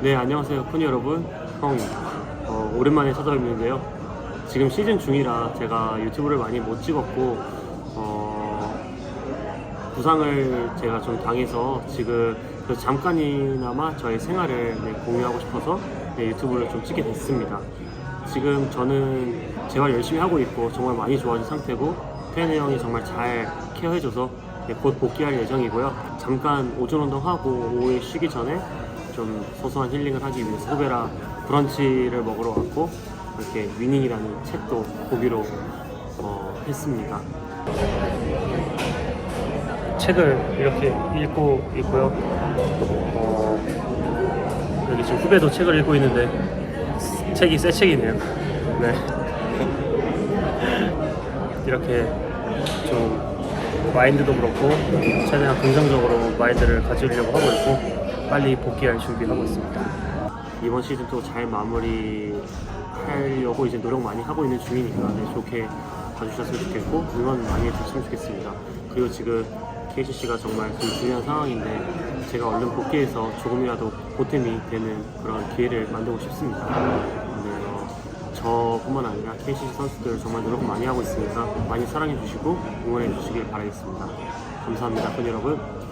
네, 안녕하세요, 푸니 여러분. 형입니다. 어, 오랜만에 찾아뵙는데요. 지금 시즌 중이라 제가 유튜브를 많이 못 찍었고, 어, 부상을 제가 좀 당해서 지금 잠깐이나마 저의 생활을 네, 공유하고 싶어서 네, 유튜브를 좀 찍게 됐습니다. 지금 저는 재활 열심히 하고 있고 정말 많이 좋아진 상태고 태현이 형이 정말 잘 케어해줘서 네, 곧 복귀할 예정이고요. 잠깐 오전 운동하고 오후에 쉬기 전에 좀 소소한 힐링을 하기 위해서 후베라 브런치를 먹으러 왔고 이렇게 위닝이라는 책도 보기로 어, 했습니다. 책을 이렇게 읽고 있고요. 어, 여기 지금 후배도 책을 읽고 있는데 책이 새 책이네요. 네. 이렇게 좀 마인드도 그렇고 최대한 긍정적으로 마인드를 가지려고 하고 있고 빨리 복귀할 준비하고 있습니다. 이번 시즌도 잘 마무리 하려고 이제 노력 많이 하고 있는 중이니까 네, 좋게 봐주셨으면 좋겠고 응원 많이 해주셨으면 좋겠습니다. 그리고 지금 KCC가 정말 좀 중요한 상황인데 제가 얼른 복귀해서 조금이라도 보탬이 되는 그런 기회를 만들고 싶습니다. 네, 어, 저뿐만 아니라 KCC 선수들 정말 노력 많이 하고 있으니까 많이 사랑해 주시고 응원해 주시길 바라겠습니다. 감사합니다, 팬 여러분.